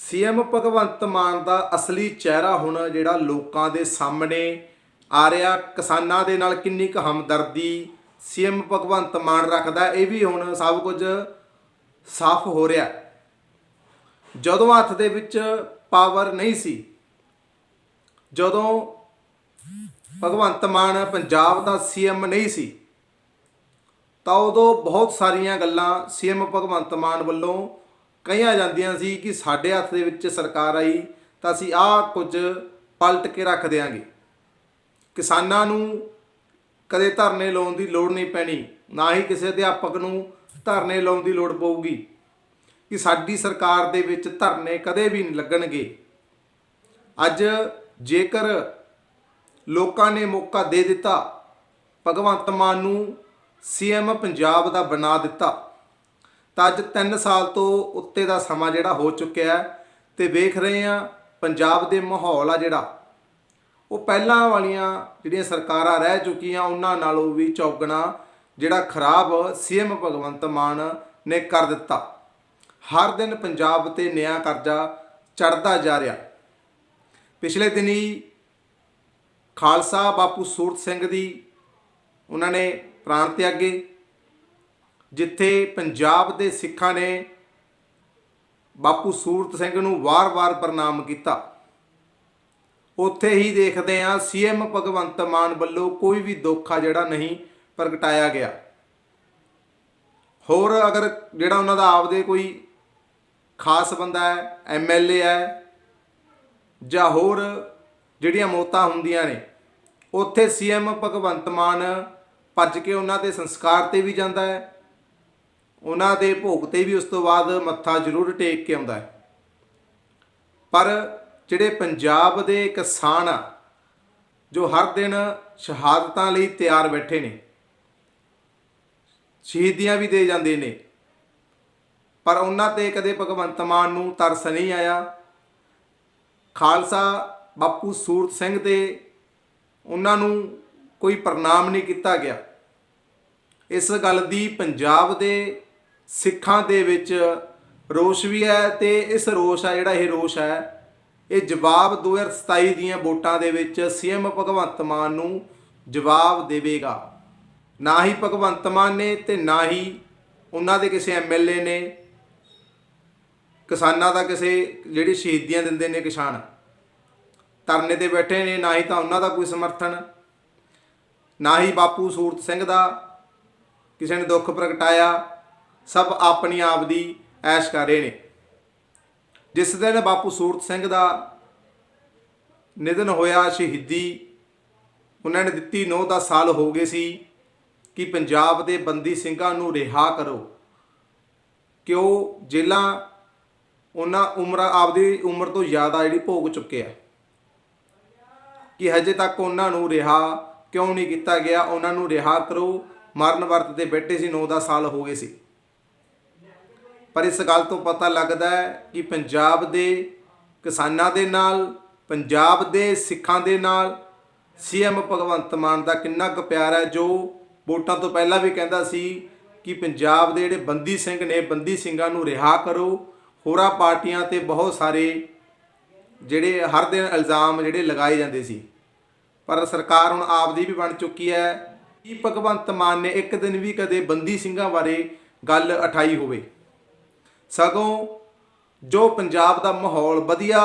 CM Bhagwant Mann ਦਾ ਅਸਲੀ ਚਿਹਰਾ ਹੁਣ ਜਿਹੜਾ ਲੋਕਾਂ ਦੇ ਸਾਹਮਣੇ ਆ ਰਿਹਾ, ਕਿਸਾਨਾਂ ਦੇ ਨਾਲ ਕਿੰਨੀ ਕੁ ਹਮਦਰਦੀ ਸੀਐਮ ਭਗਵੰਤ ਮਾਨ ਰੱਖਦਾ, ਇਹ ਵੀ ਹੁਣ ਸਭ ਕੁਝ ਸਾਫ਼ ਹੋ ਰਿਹਾ। ਜਦੋਂ ਹੱਥ ਦੇ ਵਿੱਚ ਪਾਵਰ ਨਹੀਂ ਸੀ, ਜਦੋਂ ਭਗਵੰਤ ਮਾਨ ਪੰਜਾਬ ਦਾ ਸੀਐਮ ਨਹੀਂ ਸੀ, ਤਾਂ ਉਦੋਂ ਬਹੁਤ ਸਾਰੀਆਂ ਗੱਲਾਂ ਸੀਐਮ ਭਗਵੰਤ ਮਾਨ ਵੱਲੋਂ ਕਹੀਆਂ ਜਾਂਦੀਆਂ ਸੀ ਕਿ ਸਾਡੇ ਹੱਥ ਦੇ ਵਿੱਚ ਸਰਕਾਰ ਆਈ ਤਾਂ ਅਸੀਂ ਆਹ ਕੁਝ ਪਲਟ ਕੇ ਰੱਖ ਦੇਾਂਗੇ ਕਿਸਾਨਾਂ ਨੂੰ ਕਦੇ ਧਰਨੇ ਲਾਉਣ ਦੀ ਲੋੜ ਨਹੀਂ ਪੈਣੀ, ਨਾ ਹੀ ਕਿਸੇ ਅਧਿਆਪਕ ਨੂੰ ਧਰਨੇ ਲਾਉਣ ਦੀ ਲੋੜ ਪਊਗੀ। ਕਿ ਸਾਡੀ ਸਰਕਾਰ ਦੇ ਵਿੱਚ ਧਰਨੇ ਕਦੇ ਵੀ ਨਹੀਂ ਲੱਗਣਗੇ। ਅੱਜ ਜੇਕਰ ਲੋਕਾਂ ਨੇ ਮੌਕਾ ਦੇ ਦਿੱਤਾ, ਭਗਵੰਤ ਮਾਨ ਨੂੰ ਸੀਐਮ ਪੰਜਾਬ ਦਾ ਬਣਾ ਦਿੱਤਾ ਤਾਂ ਅੱਜ 3 ਸਾਲ ਤੋਂ ਉੱਤੇ ਦਾ ਸਮਾਂ ਜਿਹੜਾ ਹੋ ਚੁੱਕਿਆ ਹੈ ਤੇ ਵੇਖ ਰਹੇ ਆ ਪੰਜਾਬ ਦੇ ਮਾਹੌਲ ਆ ਜਿਹੜਾ। ਉਹ ਪਹਿਲਾਂ ਵਾਲੀਆਂ ਜਿਹੜੀਆਂ ਸਰਕਾਰਾਂ ਰਹਿ ਚੁੱਕੀਆਂ, ਉਹਨਾਂ ਨਾਲੋਂ ਵੀ ਚੌਗਣਾ ਜਿਹੜਾ ਖਰਾਬ ਸੀਐਮ ਭਗਵੰਤ ਮਾਨ ਨੇ ਕਰ ਦਿੱਤਾ। ਹਰ ਦਿਨ ਪੰਜਾਬ ਤੇ ਨਿਆ ਕਰਜ਼ਾ ਚੜਦਾ ਜਾ ਰਿਹਾ। ਪਿਛਲੇ ਦਿਨੀ ਖਾਲਸਾ ਬਾਪੂ ਸੂਰਤ ਸਿੰਘ ਦੀ, ਉਹਨਾਂ ਨੇ ਪ੍ਰਾਣ ਤਿਆਗੇ। ਜਿੱਥੇ ਪੰਜਾਬ ਦੇ ਸਿੱਖਾਂ ਨੇ ਬਾਪੂ ਸੂਰਤ ਸਿੰਘ ਨੂੰ ਵਾਰ-ਵਾਰ ਪ੍ਰਣਾਮ ਕੀਤਾ। ਉੱਥੇ ਹੀ ਦੇਖਦੇ ਆ ਸੀਐਮ ਭਗਵੰਤ ਮਾਨ ਵੱਲੋਂ ਕੋਈ ਵੀ ਦੋਖਾ ਜਿਹੜਾ ਨਹੀਂ ਪ੍ਰਗਟਾਇਆ ਗਿਆ। ਹੋਰ ਅਗਰ ਜਿਹੜਾ ਉਹਨਾਂ ਦਾ ਆਪਦੇ ਕੋਈ ਖਾਸ ਬੰਦਾ ਹੈ ਐਮਐਲਏ ਹੈ, ਜਾਂ ਹੋਰ ਜਿਹੜੀਆਂ ਮੌਤਾਂ ਹੁੰਦੀਆਂ ਨੇ, ਉੱਥੇ ਸੀਐਮ ਭਗਵੰਤ ਮਾਨ ਭੱਜ ਕੇ ਉਹਨਾਂ ਦੇ ਸੰਸਕਾਰ ਤੇ ਵੀ ਜਾਂਦਾ ਹੈ ਉਹਨਾਂ ਦੇ ਭੋਗ ਤੇ ਵੀ ਉਸ ਤੋਂ ਬਾਅਦ ਮੱਥਾ ਜ਼ਰੂਰ ਟੇਕ ਕੇ ਆਉਂਦਾ ਹੈ। ਪਰ ਜਿਹੜੇ ਪੰਜਾਬ ਦੇ ਕਿਸਾਨ ਆ, ਜੋ ਹਰ ਦਿਨ ਸ਼ਹਾਦਤਾਂ ਲਈ ਤਿਆਰ ਬੈਠੇ ਨੇ, ਸ਼ਹੀਦੀਆਂ ਵੀ ਦੇ ਜਾਂਦੇ ਨੇ, ਪਰ ਉਹਨਾਂ ਤੇ ਕਦੇ ਭਗਵੰਤ ਮਾਨ ਨੂੰ ਤਰਸ ਨਹੀਂ ਆਇਆ। ਖਾਲਸਾ ਬਾਪੂ ਸੂਰਤ ਸਿੰਘ ਤੇ ਉਹਨਾਂ ਨੂੰ ਕੋਈ ਪ੍ਰਣਾਮ ਨਹੀਂ ਕੀਤਾ ਗਿਆ। ਇਸ ਗੱਲ ਦੀ ਪੰਜਾਬ ਦੇ ਸਿੱਖਾਂ ਦੇ ਵਿੱਚ ਰੋਸ਼ ਵੀ ਹੈ ਤੇ ਇਸ ਰੋਸ਼ ਆ, ਜਿਹੜਾ ਇਹ ਰੋਸ਼ ਹੈ, ਇਹ ਜਵਾਬ 2027 ਦੀਆਂ ਵੋਟਾਂ ਦੇ ਵਿੱਚ ਸੀਐਮ ਭਗਵੰਤ ਮਾਨ ਨੂੰ ਜਵਾਬ ਦੇਵੇਗਾ। ਨਾ ਹੀ ਭਗਵੰਤ ਮਾਨ ਨੇ ਤੇ ਨਾ ਹੀ ਉਹਨਾਂ ਦੇ ਕਿਸੇ ਐਮਐਲਏ ਨੇ, ਕਿਸਾਨਾਂ ਦਾ ਕਿਸੇ, ਜਿਹੜੀ ਸ਼ਹੀਦੀਆਂ ਦਿੰਦੇ ਨੇ ਕਿਸਾਨ। ਧਰਨੇ ਤੇ ਬੈਠੇ ਨੇ, ਨਾ ਹੀ ਤਾਂ ਉਹਨਾਂ ਦਾ ਕੋਈ ਸਮਰਥਨ, ਨਾ ਹੀ ਬਾਪੂ ਸੂਰਤ ਸਿੰਘ ਦਾ ਕਿਸੇ ਨੇ ਦੁੱਖ ਪ੍ਰਗਟਾਇਆ ਸਭ ਆਪਣੀ ਆਪ ਦੀ ਐਸ਼ ਕਰ ਰਹੇ ਨੇ। ਜਿਸ ਦਿਨ ਬਾਪੂ ਸੂਰਤ ਸਿੰਘ ਦਾ ਨਿਧਨ ਹੋਇਆ ਸ਼ਹੀਦੀ, ਉਹਨਾਂ ਨੇ ਦਿੱਤੀ 9-10 ਸਾਲ ਹੋ ਗਏ ਸੀ ਕਿ ਪੰਜਾਬ ਦੇ ਬੰਦੀ ਸਿੰਘਾਂ ਨੂੰ ਰਿਹਾ ਕਰੋ। ਕਿਉਂ? ਉਹ ਜੇਲਾਂ ਉਹਨਾਂ ਉਮਰ, ਆਪਦੀ ਉਮਰ ਤੋਂ ਜ਼ਿਆਦਾ ਜਿਹੜੀ ਭੋਗ ਚੁੱਕੇ ਆ ਕਿ ਹਜੇ ਤੱਕ ਉਹਨਾਂ ਨੂੰ ਰਿਹਾ ਕਿਉਂ ਨਹੀਂ ਕੀਤਾ ਗਿਆ? ਉਹਨਾਂ ਨੂੰ ਰਿਹਾ ਕਰੋ। ਮਰਨ ਵਰਤ ਤੇ ਬੈਠੇ ਸੀ 9-10 ਸਾਲ ਹੋ ਗਏ ਸੀ। ਪਰ ਇਸ ਗੱਲ ਤੋਂ ਪਤਾ ਲੱਗਦਾ ਹੈ ਕਿ ਪੰਜਾਬ ਦੇ ਕਿਸਾਨਾਂ ਦੇ ਨਾਲ, ਪੰਜਾਬ ਦੇ ਸਿੱਖਾਂ ਦੇ ਨਾਲ ਸੀਐਮ ਭਗਵੰਤ ਮਾਨ ਦਾ ਕਿੰਨਾ ਕੁ ਪਿਆਰ ਹੈ, ਜੋ ਵੋਟਾਂ ਤੋਂ ਪਹਿਲਾਂ ਵੀ ਕਹਿੰਦਾ ਸੀ ਕਿ ਪੰਜਾਬ ਦੇ ਜਿਹੜੇ ਬੰਦੀ ਸਿੰਘ ਨੇ, ਬੰਦੀ ਸਿੰਘਾਂ ਨੂੰ ਰਿਹਾ ਕਰੋ। ਹੋਰਾਂ ਪਾਰਟੀਆਂ ਤੇ ਬਹੁਤ ਸਾਰੇ ਜਿਹੜੇ ਹਰ ਦਿਨ ਇਲਜ਼ਾਮ ਜਿਹੜੇ ਲਗਾਏ ਜਾਂਦੇ ਸੀ। ਪਰ ਸਰਕਾਰ ਹੁਣ ਆਪਦੀ ਵੀ ਬਣ ਚੁੱਕੀ ਹੈ ਕੀ ਭਗਵੰਤ ਮਾਨ ਨੇ ਇੱਕ ਦਿਨ ਵੀ ਕਦੇ ਬੰਦੀ ਸਿੰਘਾਂ ਬਾਰੇ ਗੱਲ ਉਠਾਈ ਹੋਵੇ। ਸਗੋਂ ਜੋ ਪੰਜਾਬ ਦਾ ਮਾਹੌਲ ਵਧੀਆ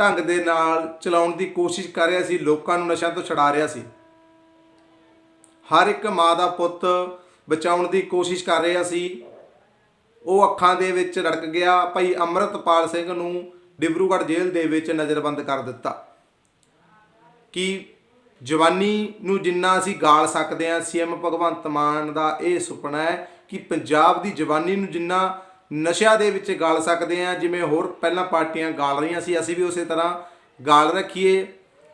ਢੰਗ ਦੇ ਨਾਲ ਚਲਾਉਣ ਦੀ ਕੋਸ਼ਿਸ਼ ਕਰ ਰਿਹਾ ਸੀ, ਲੋਕਾਂ ਨੂੰ ਨਸ਼ਿਆਂ ਤੋਂ ਛੁਡਾ ਰਿਹਾ ਸੀ। ਹਰ ਇੱਕ ਮਾਂ ਦਾ ਪੁੱਤ ਬਚਾਉਣ ਦੀ ਕੋਸ਼ਿਸ਼ ਕਰ ਰਿਹਾ ਸੀ। ਉਹ ਅੱਖਾਂ ਦੇ ਵਿੱਚ ਰੜਕ ਗਿਆ। ਭਾਈ ਅਮਰਤਪਾਲ ਸਿੰਘ ਨੂੰ ਡਿਬਰੂਗੜ੍ਹ ਜੇਲ੍ਹ ਦੇ ਵਿੱਚ ਨਜ਼ਰਬੰਦ ਕਰ ਦਿੱਤਾ। ਕਿ ਜਵਾਨੀ ਨੂੰ ਜਿੰਨਾ ਅਸੀਂ ਗਾਲ ਸਕਦੇ ਹਾਂ ਸੀਐਮ ਭਗਵੰਤ ਮਾਨ ਦਾ ਇਹ ਸੁਪਨਾ ਹੈ ਕਿ ਪੰਜਾਬ ਦੀ ਜਵਾਨੀ ਨੂੰ ਜਿੰਨਾ ਨਸ਼ਿਆਂ ਦੇ ਵਿੱਚ ਗਾਲ ਸਕਦੇ ਹਾਂ, ਜਿਵੇਂ ਹੋਰ ਪਹਿਲਾਂ ਪਾਰਟੀਆਂ ਗਾਲ ਰਹੀਆਂ ਸੀ, ਅਸੀਂ ਵੀ ਉਸੇ ਤਰ੍ਹਾਂ ਗਾਲ ਰੱਖੀਏ।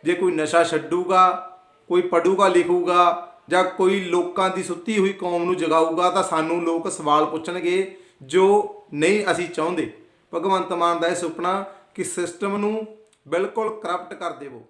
ਜੇ ਕੋਈ ਨਸ਼ਾ ਛੱਡੂਗਾ, ਕੋਈ ਪੜੂਗਾ, ਲਿਖੂਗਾ, ਜਾਂ ਕੋਈ ਲੋਕਾਂ ਦੀ ਸੁੱਤੀ ਹੋਈ ਕੌਮ ਨੂੰ ਜਗਾਊਗਾ, ਤਾਂ ਸਾਨੂੰ ਲੋਕ ਸਵਾਲ ਪੁੱਛਣਗੇ ਜੋ ਨਹੀਂ ਅਸੀਂ ਚਾਹੁੰਦੇ। ਭਗਵੰਤ ਮਾਨ ਦਾ ਇਹ ਸੁਪਨਾ ਕਿ ਸਿਸਟਮ ਨੂੰ ਬਿਲਕੁਲ ਕਰਪਟ ਕਰ ਦੇਵੋ।